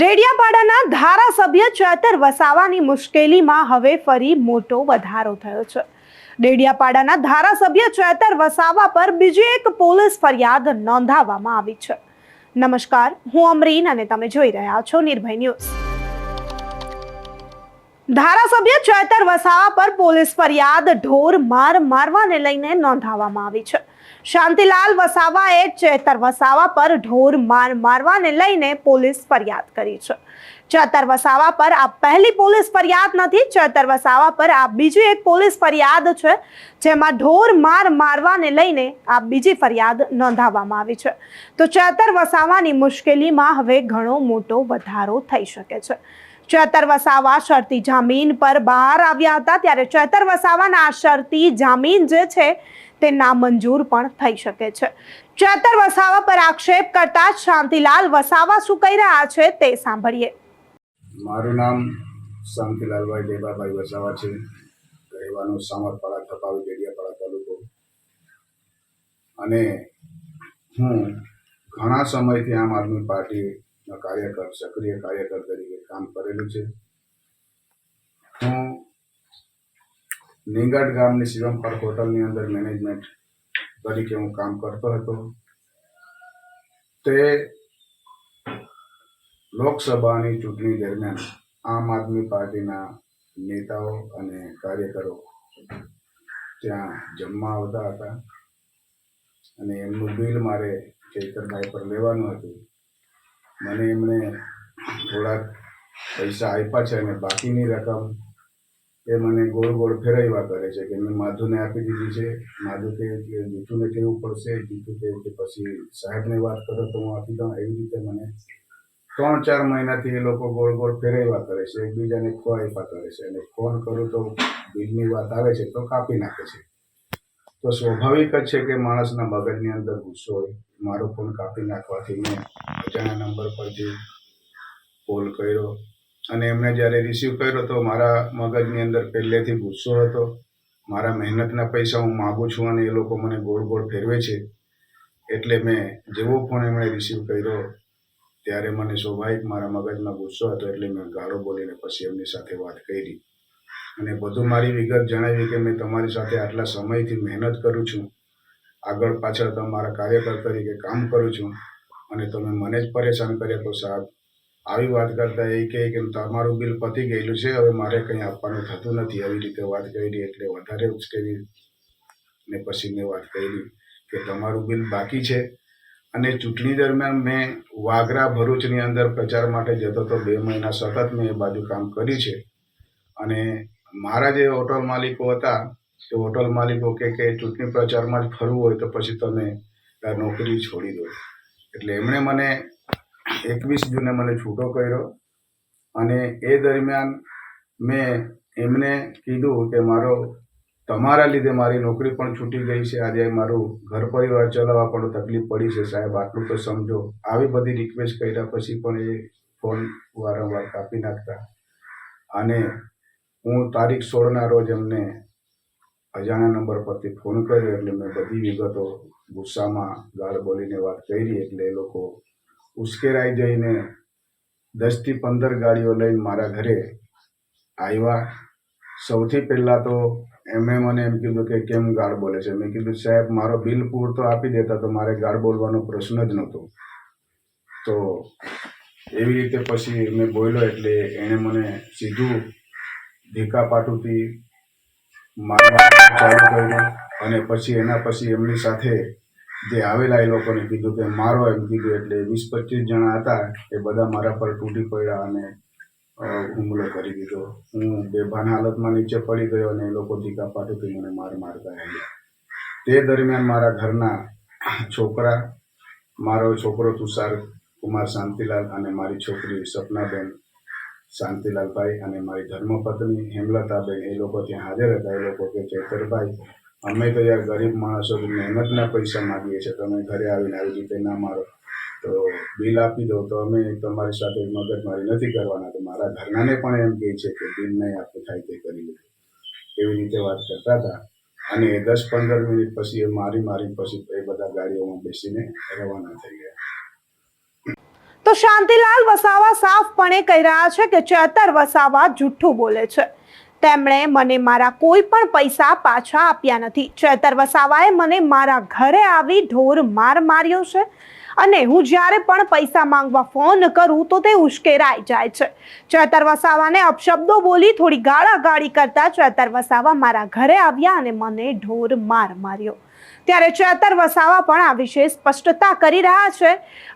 ડેડિયાપાડાના ધારાસભ્ય ચેતર વસાવાની મુશ્કેલીમાં હવે ફરી મોટો વધારો થયો છે. ડેડિયાપાડાના ધારાસભ્ય ચેતર વસાવા પર બીજી એક પોલીસ ફરિયાદ નોંધાવવામાં આવી છે. નમસ્કાર, હું અમરીન અને તમે જોઈ રહ્યા છો નિર્ભય ન્યૂઝ. ધારાસભ્ય ચેતર વસાવા પર પોલીસ ફરિયાદ ઢોર માર મારવાને લઈને નોંધાવવામાં આવી છે. શાંતિલાલ વસાવાએ ચેતર વસાવા પર ઢોર માર મારવાને લઈને પોલીસ ફરિયાદ કરી છે. ચેતર વસાવા પર આ પહેલી પોલીસ ફરિયાદ નથી, ચેતર વસાવા પર આ બીજી એક પોલીસ ફરિયાદ છે, જેમાં ઢોર માર મારવાને લઈને આ બીજી ફરિયાદ નોંધાવવામાં આવી છે. તો ચેતર વસાવાની મુશ્કેલીમાં હવે ઘણો મોટો વધારો થઈ શકે છે. ચેતર વસાવા શરતી જામીન પર બહાર આવ્યા હતા, ત્યારે ચેતર વસાવાના આ શરતી જામીન જે છે તે નામંજૂર પણ થઈ શકે છે. ચેતર વસાવા પર આક્ષેપ કરતા શાંતિલાલ વસાવા શું કહી રહ્યા છે તે સાંભળીએ. મારું નામ શાંતિલાલભાઈ દેવાભાઈ વસાવા છે. રહેવાનું સામરપાડા થપાવી ડેડિયાપાડા તાલુકો. અને હું ઘણા સમયથી આમ આદમી પાર્ટીના કાર્યકર, સક્રિય કાર્યકર તરીકે કામ કરેલું છે. નિંગાટ ગામની શિવમ પાર્ક હોટલની અંદર મેનેજમેન્ટ તરીકે હું કામ કરતો હતો. તે લોકસભાની ચૂંટણી દરમિયાન આમ આદમી પાર્ટીના નેતાઓ અને કાર્યકરો ત્યાં જમવા આવતા હતા અને એમનું બિલ મારે ચૈતરભાઈ પર લેવાનું હતું. મને એમણે થોડાક પૈસા આપ્યા છે અને બાકીની રકમ એ મને ગોળ ગોળ ફેરવ્યા કરે છે કે મેં માધુને આપી દીધી છે. માધુ કે કે જીતુને કહેવું પડશે? જીતુ કે પછી સાહેબને વાત કરો તો હું આપી દઉં. એવી રીતે મને ત્રણ ચાર મહિનાથી એ લોકો ગોળ ગોળ ફેરવ્યા કરે છે. એકબીજાને ખોવાઈફા કરે છે. અને ફોન કરું તો બિલની વાત આવે છે તો કાપી નાખે છે. તો સ્વાભાવિક જ છે કે માણસના મગજની અંદર ગુસ્સો હોય. મારો ફોન કાપી નાખવાથી મેં અજાણ્યા નંબર પરથી કોલ કર્યો. અને એમણે જ્યારે રિસીવ કર્યો તો મારા મગજની અંદર પહેલેથી ગુસ્સો હતો. મારા મહેનતના પૈસા હું માગું છું અને એ લોકો મને ગોળ ગોળ ફેરવે છે. એટલે મેં જેવો ફોન એમણે રિસીવ કર્યો ત્યારે મને સ્વાભાવિક મારા મગજમાં ગુસ્સો હતો એટલે મેં ગાળો બોલીને પછી એમની સાથે વાત કરી. અને બધું મારી વિગત જણાવી કે મેં તમારી સાથે આટલા સમયથી મહેનત કરું છું. આગળ પાછળ તમારા કાર્યકર તરીકે કામ કરું છું. અને તમે મને જ પરેશાન કર્યા તો સાહેબ આવી વાત કરતા એ કહે કે તમારું બિલ પતી ગયેલું છે, હવે મારે કંઈ આપવાનું થતું નથી. આવી રીતે વાત કરી એટલે વધારે ઉશ્કેરી ને પછી મેં વાત કરી કે તમારું બિલ બાકી છે. અને ચૂંટણી દરમિયાન મેં વાગરા ભરૂચની અંદર પ્રચાર માટે જતો તો બે મહિના સતત મેં એ બાજુ કામ કર્યું છે. અને મારા જે હોટલ માલિકો હતા એ હોટલ માલિકો કે કે ચૂંટણી પ્રચારમાં જ ફરવું હોય તો પછી તમે નોકરી છોડી દો. એટલે એમણે મને એકવીસ જૂને મને છૂટો કર્યો અને એ દરમિયાન મેં એમને કીધું કે મારો, તમારા લીધે મારી નોકરી પણ છૂટી ગઈ છે. આજે મારું ઘર પરિવાર ચલાવવા પણ તકલીફ પડી છે સાહેબ. આટલું તો સમજો. આવી બધી રિક્વેસ્ટ કર્યા પછી પણ એ ફોન વારંવાર કાપી નાખતા. અને હું તારીખ સોળના રોજ એમને અજાણ્યા નંબર પરથી ફોન કર્યો એટલે મેં બધી વિગતો ગુસ્સામાં ગાળ બોલીને વાત કરી. એટલે એ લોકો ઉશ્કેરાઈ જઈને દસથી પંદર ગાડીઓ લઈને મારા ઘરે આવ્યા. સૌથી પહેલાં તો એમણે મને એમ કીધું કે કેમ ગાળ બોલે છે? મેં કીધું, સાહેબ, મારો બિલ પૂરતો આપી દેતા, તો મારે ગાળ બોલવાનો પ્રશ્ન જ નહોતો. તો એવી રીતે પછી મેં બોલ્યો એટલે એણે મને સીધું ધીકા પાટુથી મારવા ચાલુ કર્યું અને પછી એના પછી એમની સાથે જે આવેલા એ લોકોને કીધું કે મારો એમ કીધું એટલે વીસ પચીસ જણા હતા એ બધા મારા પર તૂટી પડ્યા અને હુમલો કરી દીધો. હું બેભાન હાલતમાં નીચે પડી ગયો અને એ લોકો ધીકા પાટીથી મને માર મારતા આવ્યા તે દરમિયાન મારા ઘરના છોકરા, મારો છોકરો તુષાર કુમાર શાંતિલાલ અને મારી છોકરી સપનાબેન શાંતિલાલભાઈ અને મારી ધર્મપત્ની હેમલતાબેન એ લોકો ત્યાં હાજર હતા. એ લોકો કે ચેતરભાઈ અમે તો યાર ગરીબ માણસો મહેનતના પૈસા માગીએ છીએ. તમે ઘરે આવીને આવી રીતે ના મારો. તો બિલ આપી દો, તો અમે તમારી સાથે મગજમારી નથી કરવાના. તો મારા ઘરનાને પણ એમ કહે છે કે બિલ નહીં આપવું થાય તે કરી લો. એવી રીતે વાત કરતા હતા. અને દસ પંદર મિનિટ પછી એ મારી મારી પછી એ બધા ગાડીઓમાં બેસીને રવાના થઈ ગયા. તો શાંતિલાલ વસાવા સાફપણે કહી રહ્યા છે કે ચેતર વસાવા જુઠ્ઠું બોલે છે. તેમણે મને મારા કોઈ પણ પૈસા પાછા આપ્યા નથી. ચેતર વસાવાએ મને મારા ઘરે આવી ઢોર માર માર્યો છે. અને હું જ્યારે પણ પૈસા માંગવા ફોન કરું તો તે ઉશ્કેરાઈ જાય છે. ચેતર વસાવાને અપશબ્દો બોલી થોડી ગાળાગાળી કરતા ચેતર વસાવા મારા ઘરે આવ્યા અને મને ઢોર માર માર્યો. ત્યારે ચેતર વસાવા પણ આ વિશે સ્પષ્ટતા કરી રહ્યા છે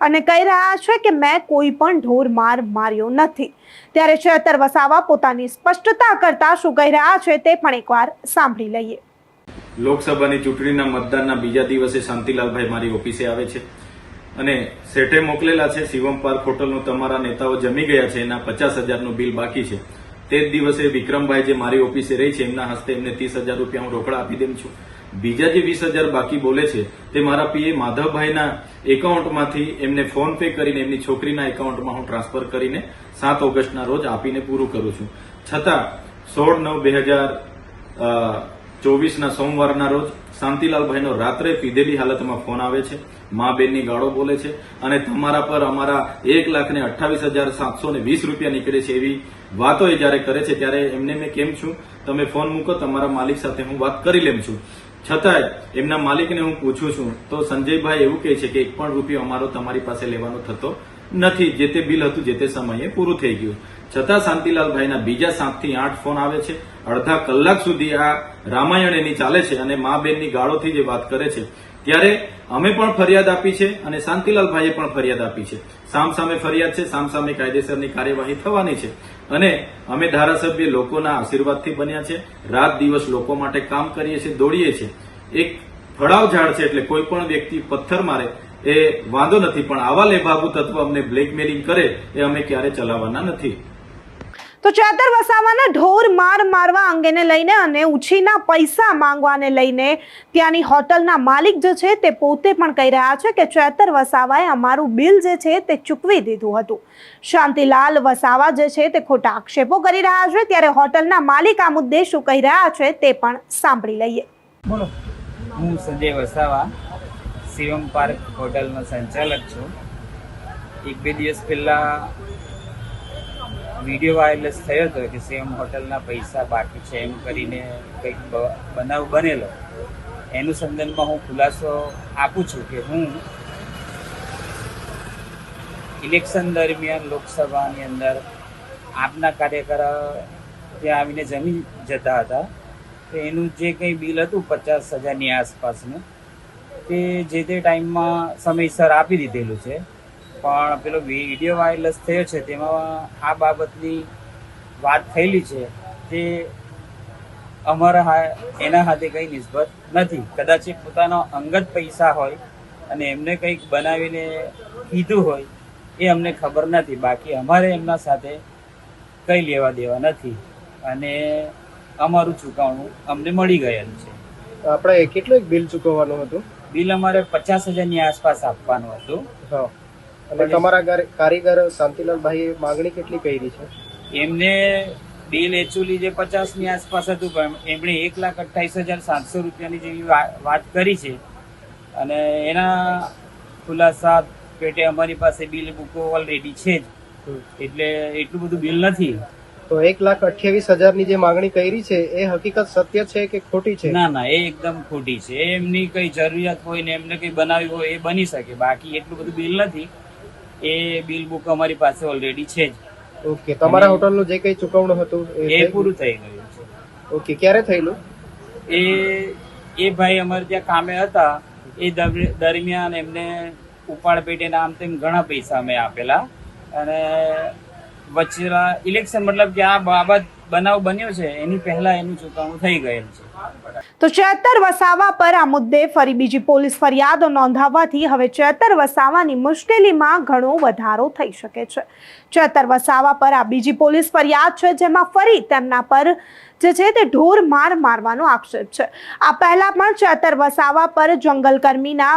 અને કહી રહ્યા છે કે મેં કોઈ પણ ઢોર માર માર્યો નથી. ત્યારે ચેતર વસાવા પોતાની સ્પષ્ટતા કરતા શું કહી રહ્યા છે તે પણ એકવાર સાંભળી લઈએ. લોકસભાની ચૂંટણીના મતદાનના બીજા દિવસે શાંતિલાલભાઈ મારી ઓફિસે આવે છે. અને શેઠે મોકલેલા છે શિવમ પાર્ક હોટલનું તમારા નેતાઓ જમી ગયા છે, એના પચાસ હજારનું બિલ બાકી છે. તે જ દિવસે વિક્રમભાઈ જે મારી ઓફિસે રહી છે, એમના હસ્તે એમને ત્રીસ હજાર રૂપિયા હું રોકડા આપી દઉં છું. બીજા જે વીસ હજાર બાકી બોલે છે, તે મારા પીએ માધવભાઈના એકાઉન્ટમાંથી એમને ફોન પે કરીને, એમની છોકરીના એકાઉન્ટમાં હું ટ્રાન્સફર કરીને સાત ઓગસ્ટના રોજ આપીને પૂરું કરું છું. છતાં સોળ નવ બે હજાર ચોવીસના સોમવારના રોજ શાંતિલાલભાઈનો રાત્રે પીધેલી હાલતમાં ફોન આવે છે. મા બેનની ગાળો બોલે છે અને તમારા પર અમારા એક લાખ ને અઠ્ઠાવીસ હજાર સાતસો ને વીસ રૂપિયા નીકળે છે એવી વાતો એ જયારે કરે છે ત્યારે એમને મેં કેમ છું? તમે ફોન મૂકો, તમારા માલિક સાથે હું વાત કરી લેમ છું. છતાંય એમના માલિકને હું પૂછું છું, તો સંજયભાઈ એવું કહે છે કે એક પણ રૂપિયો અમારો તમારી પાસે લેવાનો થતો નથી. જે તે બિલ હતું, જે તે સમયે પૂરું થઈ ગયું. છતાં શાંતિલાલભાઈના બીજા સાતથી આઠ ફોન આવે છે. અડધા કલાક સુધી આ રામાયણ એની ચાલે છે અને મા બેનની ગાળોથી જે વાત કરે છે, ત્યારે અમે પણ ફરિયાદ આપી છે અને શાંતિલાલભાઈએ પણ ફરિયાદ આપી છે. સામ સામે ફરિયાદ છે સામસામે કાયદેસરની કાર્યવાહી થવાની છે. અને અમે ધારાસભ્ય લોકોના આશીર્વાદથી બન્યા છે, રાત દિવસ લોકો માટે કામ કરીએ છીએ, દોડીએ છીએ. એક ફળાવ ઝાડ છે એટલે કોઈ પણ વ્યક્તિ પથ્થર મારે, એ વાંધો નથી, પણ આવા લેભાગુ તત્વ અમને બ્લેકમેલિંગ કરે, એ અમે ક્યારે ચલાવવાના નથી. તો ચેતર વસાવાના ઢોર માર મારવા અંગેને લઈને અને ઉછીના પૈસા માંગવાને લઈને ત્યાંની હોટલના માલિક જે છે તે પોતે પણ કહી રહ્યા છે કે ચેતર વસાવાએ અમારું બિલ જે છે તે ચૂકવી દીધું હતું. શાંતિલાલ વસાવા જે છે તે ખોટા આક્ષેપો કરી રહ્યા છે ત્યારે હોટલના માલિક આ મુદ્દે શું કહી રહ્યા છે તે પણ સાંભળી લઈએ. બોલો. હું સંજય વસાવા શિવમ પાર્ક હોટલનો સંચાલક છું. એક બે દિવસ પહેલા વીડિયો વાયરલેસ થયો હતો કે સેમ હોટલના પૈસા બાકી છે એમ કરીને કંઈક બનાવ બનેલો. એનું સંદર્ભમાં હું ખુલાસો આપું છું કે હું ઇલેક્શન દરમિયાન લોકસભાની અંદર આપના કાર્યકરો ત્યાં આવીને જમી જતા હતા. તો એનું જે કંઈ બિલ હતું પચાસ હજારની આસપાસનું, તે જે તે ટાઈમમાં સમયસર આપી દીધેલું છે. પણ પેલો વીડિયો વાયરલેસ થયો છે તેમાં આ બાબતની વાત થયેલી છે તે અમારા એના હાથે કંઈ નિસ્બત નથી. કદાચ પોતાનો અંગત પૈસા હોય અને એમને કંઈક બનાવીને કીધું હોય એ અમને ખબર નથી. બાકી અમારે એમના સાથે કંઈ લેવા દેવા નથી. અને અમારું ચૂકવણું અમને મળી ગયેલું છે. આપણે કેટલું બિલ ચૂકવવાનું હતું? બિલ અમારે પચાસ હજારની આસપાસ આપવાનું હતું. અને તમારા ગાર- કારીગર શાંતિલાલભાઈએ માંગણી કેટલી કરી છે? એમને બિલ એચુલી જે પચાસની આસપાસ હતું પણ એમણે એક લાખ અઠ્ઠાવીસ હજાર સાતસો રૂપિયાની જેવી વાત કરી છે. અને એના ખુલાસા પેટે અમારી પાસે બિલ બુકો ઓલરેડી છે જ. એટલે એટલું બધું બિલ નથી. તો એક લાખ અઠ્યાવીસ હજારની જે માંગણી કરી છે એ હકીકત સત્ય છે કે ખોટી છે? ના ના એ એકદમ ખોટી છે. એમની કઈ જરૂરિયાત હોય ને એમને કઈ બનાવી હોય એ બની શકે. બાકી એટલું બધું બિલ નથી. એ બિલ બુક અમારી પાસે ઓલરેડી છે જ. ઓકે તમારા હોટલનું જે કંઈ ચૂકવણું હતું એ પૂરું થઈ ગયું છે. ઓકે ક્યારે થયેલું? એ એ ભાઈ અમારે ત્યાં કામે હતા. એ દરમિયાન એમને ઉપાડ પેટેના આમ તેમ ઘણા પૈસા અમે આપેલા. અને વચ્ચે ઇલેક્શન મતલબ કે આ બાબત બનાવ બન્યો છે એની પહેલા એનું ચૂકવણું થઈ ગયેલ છે. તો ચેતર વસાવા પર આ મુદ્દે ફરી બીજી પોલીસ ફરિયાદ નોંધાવવાથી હવે ચેતર વસાવાની મુશ્કેલીમાં ઘણો વધારો થઈ શકે છે. ચેતર વસાવા પર આ બીજી પોલીસ ફરિયાદ છે, જેમાં ફરી તેમના પર જે છે તે ઢોર માર મારવાનો આક્ષેપ છે. આ પહેલા પણ ચેતર વસાવા પર જંગલકર્મીના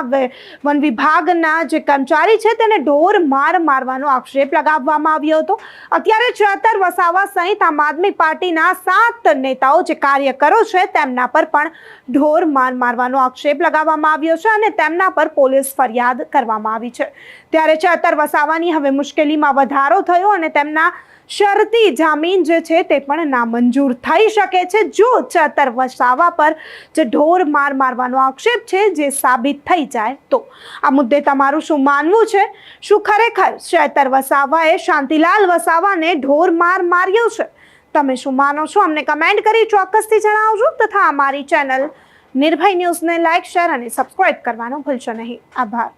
વન વિભાગના જે કર્મચારી છે તેને ઢોર માર મારવાનો આક્ષેપ લગાવવામાં આવ્યો હતો. અત્યારે ચેતર વસાવા સહિત આમ આદમી પાર્ટીના સાત નેતાઓ જે કાર્યકરો છે તેમના પર પણ ઢોર માર મારવાનો આક્ષેપ લગાવવામાં આવ્યો છે અને તેમના પર પોલીસ ફરિયાદ કરવામાં આવી છે. ત્યારે ચેતર વસાવાની હવે મુશ્કેલીમાં વધારો થયો અને તેમના શરતી જામીન જે છે તે પણ નામંજૂર થઈ શકે છે. જો ચેતર વસાવા પર જે ઢોર માર મારવાનો આક્ષેપ છે જે સાબિત થઈ જાય તો. આ મુદ્દે તમારું શું માનવું છે? શું ખરેખર ચેતર વસાવાએ શાંતિલાલ વસાવાને ઢોર માર માર્યો છે? તમે શું માનો છો? અમને કમેન્ટ કરી ચોક્કસથી જણાવજો તથા અમારી ચેનલ નિર્ભય ન્યૂઝને લાઇક શેર અને સબસ્ક્રાઇબ કરવાનું ભૂલશો નહીં. આભાર.